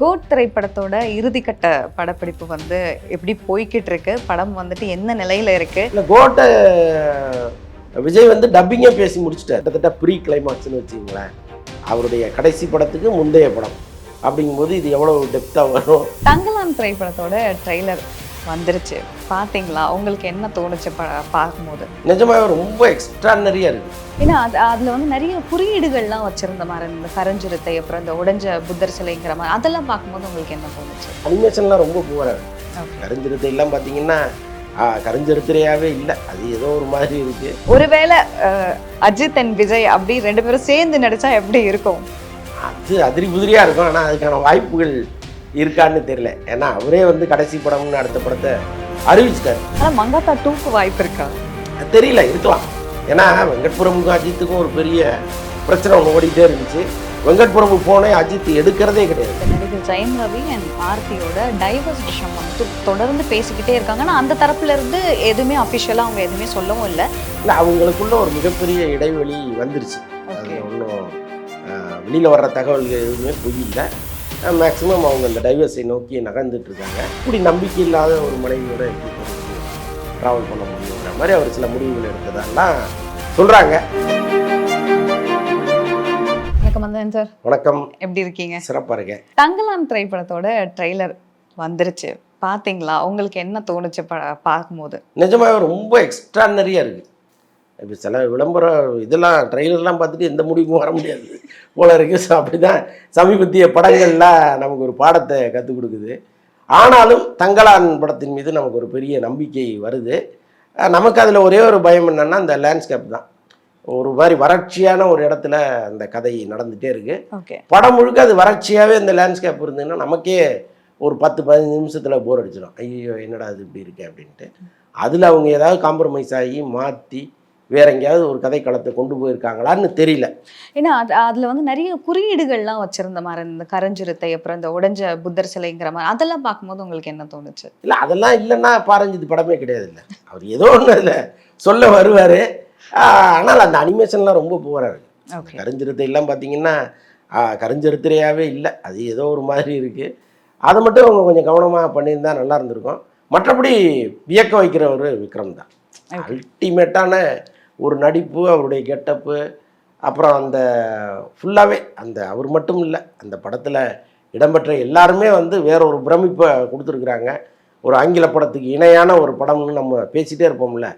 Code திரைப்படத்தோட இறுதிக்கட்ட படப்பிடிப்பு வந்து எப்படி போய்கிட்டு இருக்கு படம் வந்துட்டு என்ன நிலையில இருக்கு? இல்லை கோட்டை விஜய் வந்து டப்பிங்கே பேசி முடிச்சிட்டார். கிட்டத்தட்ட ப்ரீ கிளைமாக்ஸ்னு வச்சுங்களேன் அவருடைய கடைசி படத்துக்கு முந்தைய படம். அப்படிங்கும்போது இது எவ்வளோ டெப்த்தாக வரும்? தங்கலான் திரைப்படத்தோட ட்ரெய்லர் வந்துருச்சு. பாத்தீங்களா? உங்களுக்கு என்ன தோணுச்சு பார்க்கும்போது? நிஜமாவே ரொம்ப எக்ஸ்ட்ரானரியாக இருக்குது ஏன்னா அது அதில் வந்து நிறைய குறியீடுகள்லாம் வச்சிருந்த மாதிரி இந்த கரஞ்சிருத்தை அப்புறம் இந்த உடைஞ்ச புத்தர் சிலைங்கிற மாதிரி. அதெல்லாம் பார்க்கும்போது உங்களுக்கு என்ன தோணுச்சு? அனிமேஷன்லாம் ரொம்ப புவராக Okay. கருஞ்சிருத்தை எல்லாம் பார்த்தீங்கன்னா கருஞ்சிருத்திரையாவே இல்லை. அது ஏதோ ஒரு மாதிரி இருக்குது ஒருவேளை அஜித் அண்ட் விஜய் அப்படி ரெண்டு பேரும் சேர்ந்து நடிச்சா எப்படி இருக்கும்? அது அதிரி புதிரியாக இருக்கும். ஆனால் அதுக்கான வாய்ப்புகள் இருக்கான்னு தெரியல. ஏன்னா அவரே வந்து கடைசி படம்னு அடுத்த படத்தை அறிவிச்சிட்டாரு. ஆனா மங்காத்தா டூக்கு வாய்ப்பு இருக்கா? தெரியல இருக்கலாம். ஏன்னா வெங்கட்புரமுக்கும் அஜித்துக்கும் ஒரு பெரிய பிரச்சனை ஒன்று ஓடிட்டே இருந்துச்சு. வெங்கட்புரமுக்கு போனே அஜித் எடுக்கிறதே கிடையாது. நடிகர் ஜெயம் ரவி அண்ட் ஆர்த்தியோட டைவர்ஸ் விஷயம் வந்துட்டு தொடர்ந்து பேசிக்கிட்டே இருக்காங்க. ஆனா அந்த தரப்புல இருந்து எதுவுமே அஃபிஷியலாக அவங்க எதுவுமே சொல்லவும் இல்லை. இல்லை அவங்களுக்குள்ள ஒரு மிகப்பெரிய இடைவெளி வந்துருச்சு. ஒன்றும் வெளியில் வர்ற தகவல்கள் எதுவுமே இல்லை மேக்ஸிமம் அவங்க அந்த டைவர்ஸை நோக்கி நகர்ந்துட்டு இருக்காங்க இப்படி நம்பிக்கை இல்லாத ஒரு மனைவியோட எப்படி ட்ராவல் பண்ண முடியுங்கிற மாதிரி அவர் சில முடிவுகள் எடுத்ததெல்லாம் சொல்கிறாங்க வணக்கம் சார். வணக்கம். எப்படி இருக்கீங்க? சிறப்பாக இருக்கேன். தங்கலான் திரைப்படத்தோட ட்ரெய்லர் வந்துருச்சு. பாத்தீங்களா? உங்களுக்கு என்ன தோணுச்சு பார்க்கும்போது? நிஜமாவே ரொம்ப எக்ஸ்ட்ரானரியாக இருக்குது இப்போ சில விளம்பர இதெல்லாம் ட்ரெய்லர்லாம் பார்த்துட்டு எந்த முடிவுக்கும் வர முடியாது. போல இருக்கு. ஸோ அப்படி தான் சமீபத்திய படங்கள்லாம் நமக்கு ஒரு பாடத்தை கற்றுக் கொடுக்குது. ஆனாலும் தங்கலான் படத்தின் மீது நமக்கு ஒரு பெரிய நம்பிக்கை வருது. நமக்கு அதில் ஒரே ஒரு பயம் என்னென்னா அந்த லேண்ட்ஸ்கேப் தான். ஒரு மாதிரி வறட்சியான ஒரு இடத்துல அந்த கதை நடந்துகிட்டே இருக்குது படம் முழுக்க அது வறட்சியாகவே இந்த லேண்ட்ஸ்கேப் இருந்ததுன்னா நமக்கே ஒரு பத்து பதினஞ்சு நிமிஷத்தில் போர் அடிச்சிடும் ஐயோ என்னடா அது இப்படி இருக்கு அப்படின்ட்டு. அதில் அவங்க ஏதாவது காம்ப்ரமைஸ் ஆகி மாற்றி வேற எங்கேயாவது ஒரு கதை களத்தை கொண்டு போயிருக்காங்களான்னு தெரியல. ஏன்னா அது அதுல வந்து நிறைய குறியீடுகள்லாம் வச்சிருந்த மாதிரி இந்த கரஞ்சிருத்தை அப்புறம் இந்த உடைஞ்ச புத்தர் சிலைங்கிற மாதிரி அதெல்லாம் பார்க்கும்போது உங்களுக்கு என்ன தோணுச்சு? இல்லை அதெல்லாம் இல்லைன்னா பாரஞ்சித் படமே கிடையாது இல்லை. அவர் ஏதோ ஒன்று அதில் சொல்ல வருவார். ஆனால் அந்த அனிமேஷன்லாம் ரொம்ப போகிறாரு கருஞ்சிருத்தை எல்லாம் பார்த்தீங்கன்னா கருஞ்சிருத்திரையாவே இல்லை. அது ஏதோ ஒரு மாதிரி இருக்குது அதை மட்டும் அவங்க கொஞ்சம் கவனமாக பண்ணியிருந்தா நல்லா இருந்திருக்கும். மற்றபடி வியக்க வைக்கிறவர் விக்ரம் தான். அல்டிமேட்டான ஒரு நடிப்பு அவருடைய கெட்டப்பு அப்புறம் அந்த ஃபுல்லாகவே அந்த அவர் மட்டும் இல்லை அந்த படத்தில் இடம்பெற்ற எல்லாருமே வந்து வேற ஒரு பிரமிப்பை கொடுத்துருக்குறாங்க. ஒரு ஆங்கில படத்துக்கு இணையான ஒரு படம்னு நம்ம பேசிட்டே இருப்போம்ல.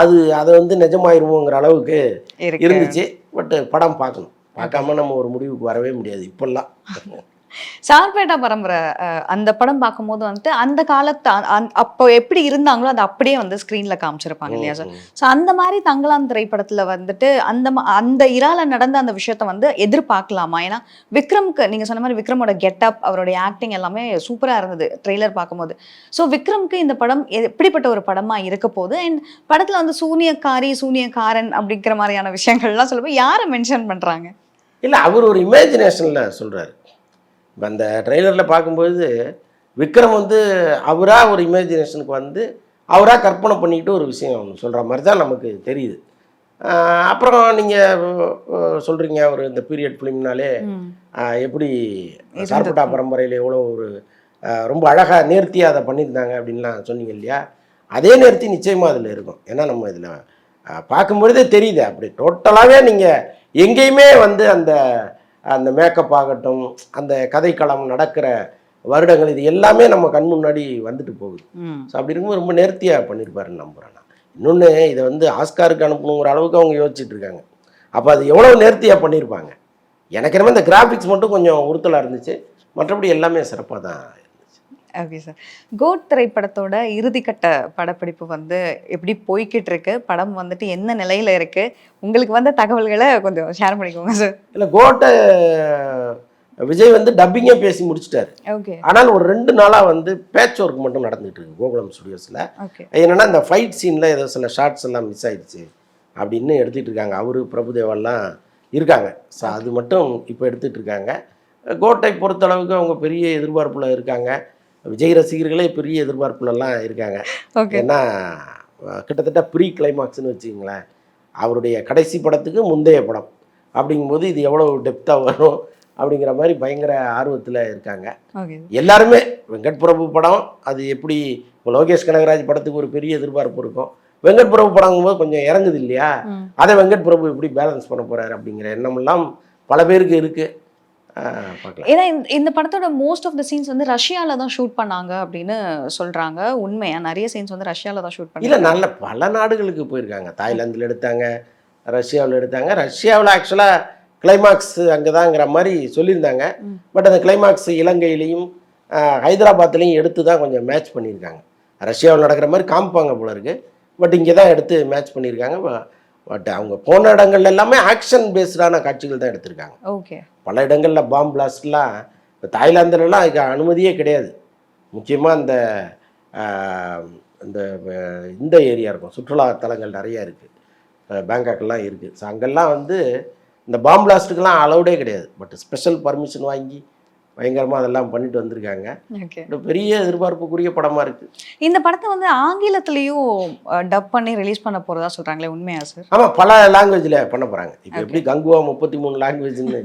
அது அது வந்து நிஜமாயிருமோங்கிற அளவுக்கு இருந்துச்சு. பட் படம் பார்க்கணும். பார்க்காம நம்ம ஒரு முடிவுக்கு வரவே முடியாது இப்பெல்லாம். சார்பேட்டா பரம்பரை அந்த படம் பார்க்கும்போது வந்துட்டு அந்த காலத்து அப்போ எப்படி இருந்தாங்களோ அதை அப்படியே வந்து ஸ்க்ரீன்ல காமிச்சிருப்பாங்க இல்லையா? சார் ஸோ அந்த மாதிரி தங்கலான் திரைப்படத்துல வந்துட்டு அந்த அந்த இரால நடந்த அந்த விஷயத்த வந்து எதிர்பார்க்கலாமா? ஏன்னா விக்ரம்க்கு நீங்க சொன்ன மாதிரி விக்ரமோட கெட்டப் அவருடைய ஆக்டிங் எல்லாமே சூப்பரா இருந்தது ட்ரெய்லர் பார்க்கும்போது. ஸோ விக்ரம்க்கு இந்த படம் எப்படிப்பட்ட ஒரு படமா இருக்க போகுது? அண்ட் படத்துல வந்து சூனியக்காரி சூனியக்காரன் அப்படிங்கிற மாதிரியான விஷயங்கள்லாம் சொல்லும்போது யாரை மென்ஷன் பண்றாங்க? இல்லை அவர் ஒரு இமேஜினேஷனில் சொல்கிறாரு இப்போ அந்த ட்ரெய்லரில் பார்க்கும்போது விக்ரம் வந்து அவராக ஒரு இமேஜினேஷனுக்கு வந்து அவராக கற்பனை பண்ணிக்கிட்டு ஒரு விஷயம் சொல்கிற மாதிரி தான் நமக்கு தெரியுது அப்புறம் நீங்கள் சொல்கிறீங்க அவர் இந்த பீரியட் ஃபிலிம்னாலே. எப்படி. சார்பட்டா பரம்பரையில் எவ்வளோ ஒரு ரொம்ப அழகாக நேர்த்தியாக அதை பண்ணியிருந்தாங்க அப்படின்லாம் சொன்னீங்க இல்லையா அதே நேர்த்தி நிச்சயமாக அதில் இருக்கும் ஏன்னா நம்ம இதில் பார்க்கும்பொழுதே தெரியுது அப்படி டோட்டலாகவே நீங்கள் எங்கேயுமே வந்து அந்த அந்த மேக்கப் ஆகட்டும் அந்த கதைக்களம் நடக்கிற வருடங்கள் இது எல்லாமே நம்ம கண் முன்னாடி வந்துட்டு போகுது. ஸோ அப்படி இருக்கும்போது ரொம்ப நேர்த்தியாக பண்ணியிருப்பாருன்னு நம்புகிறேன் நான். இன்னொன்று இதை வந்து ஆஸ்காருக்கு அனுப்பணுங்கிற அளவுக்கு அவங்க யோசிச்சுட்டு இருக்காங்க. அப்போ அது எவ்வளோ நேர்த்தியாக பண்ணியிருப்பாங்க எனக்கு என்னமோ இந்த கிராஃபிக்ஸ் மட்டும் கொஞ்சம் உறுத்தலாக இருந்துச்சு. மற்றபடி எல்லாமே சிறப்பாக தான் ஓகே சார் கோட் திரைப்படத்தோட இறுதிக்கட்ட படப்பிடிப்பு வந்து எப்படி போய்கிட்டு இருக்கு படம் வந்துட்டு என்ன நிலையில இருக்கு? உங்களுக்கு வந்த தகவல்களை கொஞ்சம் ஷேர் பண்ணிக்கோங்க சார் இல்லை கோட்டை விஜய் வந்து டப்பிங்கே பேசி முடிச்சிட்டாரு. ஓகே ஆனால் ஒரு ரெண்டு நாளாக வந்து பேட்ச் ஒர்க் மட்டும் நடந்துகிட்டு இருக்கு கோகுலம் ஸ்டுடியோஸில் என்னன்னா இந்த ஃபைட் சீனில் ஏதோ சில ஷார்ட்ஸ் எல்லாம் மிஸ் ஆயிடுச்சு அப்படின்னு எடுத்துகிட்டு இருக்காங்க. அவரு பிரபுதேவெல்லாம் இருக்காங்க. ஸோ அது மட்டும் இப்போ எடுத்துகிட்டு இருக்காங்க. கோட்டை பொறுத்தளவுக்கு அவங்க பெரிய எதிர்பார்ப்புல இருக்காங்க. விஜய் ரசிகர்களே பெரிய எதிர்பார்ப்புலலாம் இருக்காங்க. ஏன்னா கிட்டத்தட்ட ப்ரீ கிளைமாக்ஸ்னு வச்சுக்கங்களேன். அவருடைய கடைசி படத்துக்கு முந்தைய படம். அப்படிங்கும்போது இது எவ்வளோ டெப்த்தாக வரும் அப்படிங்கிற மாதிரி பயங்கர ஆர்வத்தில் இருக்காங்க. எல்லாருமே வெங்கட் பிரபு படம் அது எப்படி இப்போ லோகேஷ் கனகராஜ் படத்துக்கு ஒரு பெரிய எதிர்பார்ப்பு இருக்கும். வெங்கட் பிரபு படங்கும்போது கொஞ்சம் இறங்குது இல்லையா. அதை வெங்கட் பிரபு எப்படி பேலன்ஸ் பண்ண போறாரு அப்படிங்கிற எண்ணமெல்லாம் பல பேருக்கு இருக்கு. ஆஹ் பார்க்கலாம் ஏன்னா இந்த- படத்தோட மோஸ்ட் ஆஃப் த சீன்ஸ் வந்து ரஷ்யால தான் ஷூட் பண்ணாங்க அப்படின்னு சொல்றாங்க. உண்மையா? நிறைய சீன்ஸ் வந்து ரஷ்யால தான் ஷூட் இல்லை பண்ணாங்க. நல்ல பல நாடுகளுக்கு போயிருக்காங்க. தாய்லாந்தில் எடுத்தாங்க ரஷ்யாவில் எடுத்தாங்க. ரஷ்யாவில் ஆக்சுவலாக கிளைமாக்ஸ் அங்கே தாங்கிற மாதிரி சொல்லியிருந்தாங்க. பட் அந்த கிளைமாக்ஸ் இலங்கையிலையும் ஹைதராபாத்லையும் எடுத்து தான் கொஞ்சம் மேட்ச் பண்ணியிருக்காங்க. ரஷ்யாவில் நடக்கிற மாதிரி காமிப்பாங்க போல இருக்கு. பட் இங்கே தான் எடுத்து மேட்ச் பண்ணியிருக்காங்க. பட் அவங்க போன இடங்கள்ல எல்லாமே ஆக்ஷன் பேஸ்டான காட்சிகள் தான் எடுத்திருக்காங்க. ஓகே பல இடங்களில் பாம் பிளாஸ்ட்லாம் இப்போ தாய்லாந்துலலாம் அதுக்கு அனுமதியே கிடையாது. முக்கியமாக இந்த ஆஹ், இந்த இந்த ஏரியா இருக்கும். சுற்றுலா தலங்கள் நிறைய இருக்குது பேங்காக்லாம் இருக்குது ஸோ அங்கெல்லாம் வந்து இந்த பாம் பிளாஸ்ட்டுக்கெல்லாம் அலௌடே கிடையாது. பட் ஸ்பெஷல் பர்மிஷன் வாங்கி பயங்கரமாக அதெல்லாம் பண்ணிட்டு வந்திருக்காங்க. பெரிய எதிர்பார்ப்புக்குரிய படமாக இருக்குது இந்த படத்தை வந்து ஆங்கிலத்திலயும் டப் பண்ணி ரிலீஸ் பண்ண போறதா சொல்றாங்களே உண்மையா சார் ஆமாம் பல லாங்குவேஜில் பண்ண போகிறாங்க இப்போ எப்படி கங்குவா முப்பத்தி மூணு லாங்குவேஜ்னு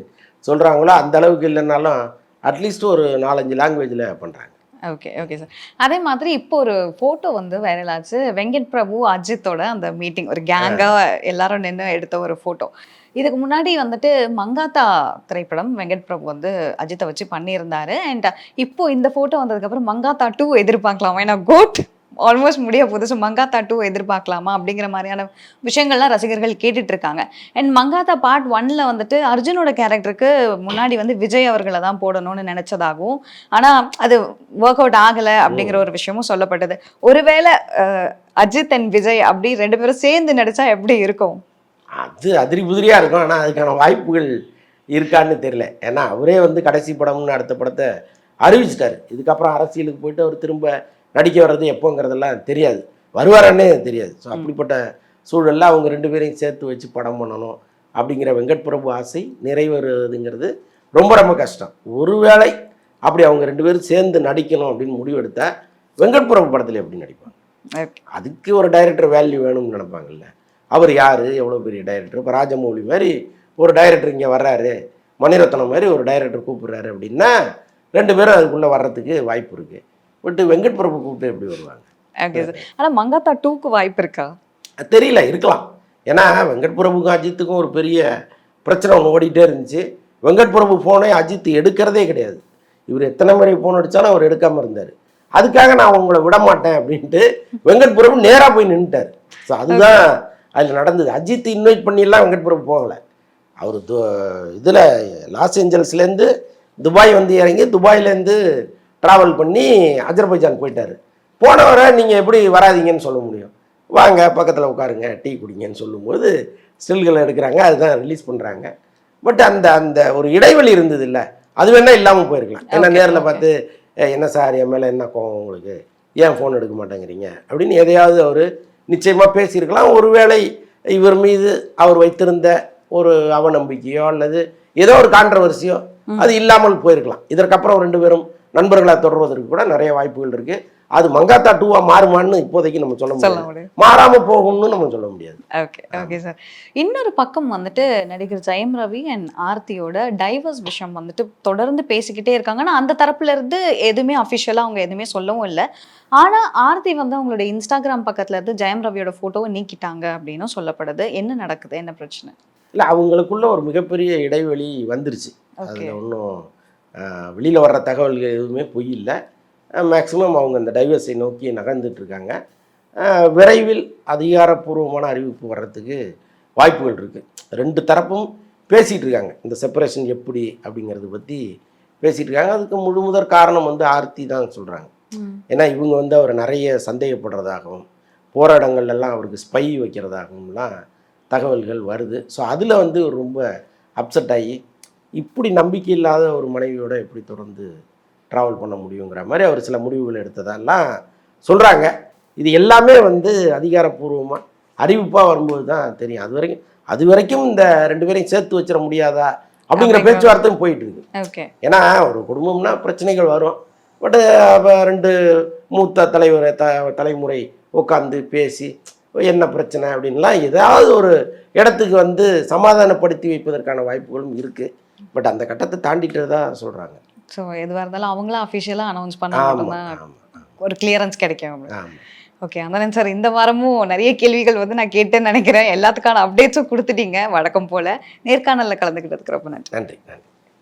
சொல்கிறாங்களோ அந்த அளவுக்கு இல்லைன்னாலும் அட்லீஸ்ட் ஒரு நாலஞ்சு லாங்குவேஜில் பண்ணுறாங்க ஓகே ஓகே சார் அதே மாதிரி இப்போ ஒரு ஃபோட்டோ வந்து வைரல் ஆச்சு. வெங்கட் பிரபு அஜித்தோட அந்த மீட்டிங் ஒரு கேங்காக எல்லாரும் நின்று எடுத்த ஒரு ஃபோட்டோ இதுக்கு முன்னாடி வந்துட்டு மங்காத்தா திரைப்படம் வெங்கட் பிரபு வந்து அஜித்தை வச்சு பண்ணியிருந்தாரு. அண்ட் இப்போ இந்த ஃபோட்டோ வந்ததுக்கப்புறம் மங்காத்தா டூ எதிர்பார்க்கலாமா? ஏன்னா கோட் ஆல்மோஸ்ட் முடிய போகுது. ஸோ மங்காத்தா டூ எதிர்பார்க்கலாமா? அப்படிங்கிற மாதிரியான விஷயங்கள்லாம் ரசிகர்கள் கேட்டுட்டு இருக்காங்க அண்ட் மங்காத்தா பார்ட் ஒன்ல வந்துட்டு அர்ஜுனோட கேரக்டருக்கு முன்னாடி வந்து விஜய் அவர்களை தான் போடணும்னு நினைச்சதாகவும் ஆனா அது ஒர்க் அவுட் ஆகல அப்படிங்கிற ஒரு விஷயமும் சொல்லப்பட்டது. ஒருவேளை அஜித் அண்ட் விஜய் அப்படி ரெண்டு பேரும் சேர்ந்து நடிச்சா எப்படி இருக்கும்? அது அதிரி புதிரியாக இருக்கும். ஆனால் அதுக்கான வாய்ப்புகள் இருக்கான்னு தெரியல. ஏன்னா அவரே வந்து கடைசி படம்னு அடுத்த படத்தை அறிவிச்சிட்டாரு. இதுக்கப்புறம் அரசியலுக்கு போயிட்டு அவர் திரும்ப நடிக்க வர்றது எப்போங்கிறதெல்லாம் தெரியாது. வருவாரன்னே தெரியாது. ஸோ அப்படிப்பட்ட சூழலில் அவங்க ரெண்டு பேரையும் சேர்த்து வச்சு படம் பண்ணணும் அப்படிங்கிற வெங்கட் பிரபு ஆசை நிறைவேறுவதுங்கிறது ரொம்ப ரொம்ப கஷ்டம். ஒருவேளை அப்படி அவங்க ரெண்டு பேரும் சேர்ந்து நடிக்கணும் அப்படின்னு முடிவெடுத்தா வெங்கட் பிரபு படத்தில் எப்படி நடிப்பாங்க. அதுக்கு ஒரு டைரக்டர் வேல்யூ வேணும்னு நினைப்பாங்கல்ல. அவர் யார்? எவ்வளோ பெரிய டைரக்டர் இப்போ ராஜமௌலி மாதிரி ஒரு டைரக்டர் இங்கே வர்றாரு. மணிரத்னம் மாதிரி ஒரு டைரக்டர் கூப்பிடுறாரு அப்படின்னா ரெண்டு பேரும் அதுக்குள்ளே வர்றதுக்கு வாய்ப்பு இருக்குது பட் வெங்கட் பிரபு கூப்பிட்டு எப்படி வருவாங்க? ஓகே சார் ஆனா மங்காத்தா டூக்கு வாய்ப்பு இருக்கா? தெரியல இருக்கலாம். ஏன்னா வெங்கட் பிரபுக்கும் அஜித்துக்கும் ஒரு பெரிய பிரச்சனை ஒன்று ஓடிட்டே இருந்துச்சு. வெங்கட் பிரபு ஃபோனை அஜித் எடுக்கிறதே கிடையாது. இவர் எத்தனை முறை ஃபோன் அடித்தாலும் அவர் எடுக்காமல் இருந்தார். அதுக்காக நான் உங்களை விட மாட்டேன் அப்படின்ட்டு வெங்கட் பிரபு நேராக போய் நின்றுட்டார் ஸோ அதுதான் அதில் நடந்தது. அஜித் இன்வைட் பண்ணிலாம் வெங்கட் பிரபு போகலை. அவர் து இதில் லாஸ் ஏஞ்சல்ஸ்லேருந்து துபாய் வந்து இறங்கி துபாயிலேருந்து ட்ராவல் பண்ணி அஜர்பைஜான் போயிட்டார். போனவரை நீங்கள் எப்படி வராதீங்கன்னு சொல்ல முடியும். வாங்க பக்கத்தில் உட்காருங்க டீ குடிங்கன்னு சொல்லும்போது ஸ்டில்களை எடுக்கிறாங்க அதுதான் ரிலீஸ் பண்ணுறாங்க பட் அந்த அந்த ஒரு இடைவெளி இருந்தது இல்லை அது வேணா இல்லாமல் போயிருக்கலாம். ஏன்னா நேரில். பார்த்து "ஏய், என்ன சார் என் மேலே என்ன கோவம் உங்களுக்கு? ஏன் ஃபோன் எடுக்க மாட்டேங்கிறீங்க? அப்படின்னு எதையாவது அவர் நிச்சயமாக பேசியிருக்கலாம். ஒருவேளை இவர் மீது அவர் வைத்திருந்த ஒரு அவநம்பிக்கையோ அல்லது ஏதோ ஒரு கான்ட்ரவர்சியோ அது இல்லாமல் போயிருக்கலாம். இதற்கப்புறம் ரெண்டு பேரும் நண்பர்களாக தொடர்வதற்கு கூட நிறைய வாய்ப்புகள் இருக்கு. அது மங்காத்தா டூவா மாறுமான்னு இப்போதைக்கு நம்ம சொல்ல முடியாது. மாறாம போகும்னு நம்ம சொல்ல முடியாது. ஓகே ஓகே சார் இன்னொரு பக்கம் வந்துட்டு நடிகர் ஜெயம் ரவி அண்ட் ஆர்த்தியோட டைவர்ஸ் விஷயம் வந்துட்டு தொடர்ந்து பேசிக்கிட்டே இருக்காங்க. ஆனா அந்த தரப்புல இருந்து எதுவுமே அஃபிஷியலாக அவங்க எதுவுமே சொல்லவும் இல்லை. ஆனா ஆர்த்தி வந்து அவங்களோட இன்ஸ்டாகிராம் பக்கத்துல இருந்து ஜெயம் ரவியோட போட்டோவை நீக்கிட்டாங்க அப்படின்னும் சொல்லப்படுது. என்ன நடக்குது? என்ன பிரச்சனை? இல்லை அவங்களுக்குள்ள ஒரு மிகப்பெரிய இடைவெளி வந்துருச்சு. அதில் ஒன்றும் வெளியில் வர்ற தகவல்கள் எதுவுமே பொய் இல்லை. மேக்ஸிமம் அவங்க அந்த டைவர்ஸை நோக்கி நகர்ந்துட்டு இருக்காங்க. அஹ், விரைவில் அதிகாரப்பூர்வமான அறிவிப்பு வர்றதுக்கு வாய்ப்புகள் இருக்குது ரெண்டு தரப்பும் பேசிகிட்டு இருக்காங்க. இந்த செப்பரேஷன் எப்படி அப்படிங்கிறத பற்றி பேசிகிட்டு இருக்காங்க. அதுக்கு முழு முதற் காரணம் வந்து ஆர்த்தி தான் சொல்கிறாங்க ஏன்னா இவங்க வந்து அவர் நிறைய சந்தேகப்படுறதாகவும் போராட்டங்கள்லாம் அவருக்கு ஸ்பை வைக்கிறதாகவும்லாம் தகவல்கள் வருது. ஸோ அதில் வந்து ரொம்ப அப்செட் ஆகி இப்படி நம்பிக்கை இல்லாத ஒரு மனைவியோட எப்படி தொடர்ந்து ட்ராவல் பண்ண முடியுங்கிற மாதிரி அவர் சில முடிவுகள் எடுத்ததெல்லாம் சொல்கிறாங்க இது எல்லாமே வந்து அதிகாரப்பூர்வமாக அறிவிப்பாக வரும்போது தான் தெரியும். அது வரைக்கும் அது வரைக்கும் இந்த ரெண்டு பேரையும் சேர்த்து வச்சிட முடியாதா அப்படிங்கிற பேச்சுவார்த்தையும் போயிட்டு இருக்கு. ஏன்னா ஒரு குடும்பம்னா பிரச்சனைகள் வரும். பட் ரெண்டு மூத்த தலைவர் த தலைமுறை உட்காந்து பேசி என்ன பிரச்சனை அப்படின்லாம் ஏதாவது ஒரு இடத்துக்கு வந்து சமாதானப்படுத்தி வைப்பதற்கான வாய்ப்புகளும் இருக்குது பட் அந்த கட்டத்தை தாண்டிட்டு தான் சொல்கிறாங்க ஸோ எதுவாக இருந்தாலும் அவங்களும் அஃபிஷியலாக அனௌன்ஸ் பண்ண ஆமாம் மட்டும்தான் ஆமாம் ஒரு கிளியரன்ஸ் கிடைக்கும் ஓகே அந்தனன் சார் இந்த வாரமும் நிறைய கேள்விகள் வந்து நான் கேட்டேன்னு நினைக்கிறேன். எல்லாத்துக்கான அப்டேட்ஸும் கொடுத்துட்டீங்க. வழக்கம் போல நேர்காணல்ல கலந்துக்கிட்டதுக்கு ரொம்ப நன்றி. நன்றி நன்றி.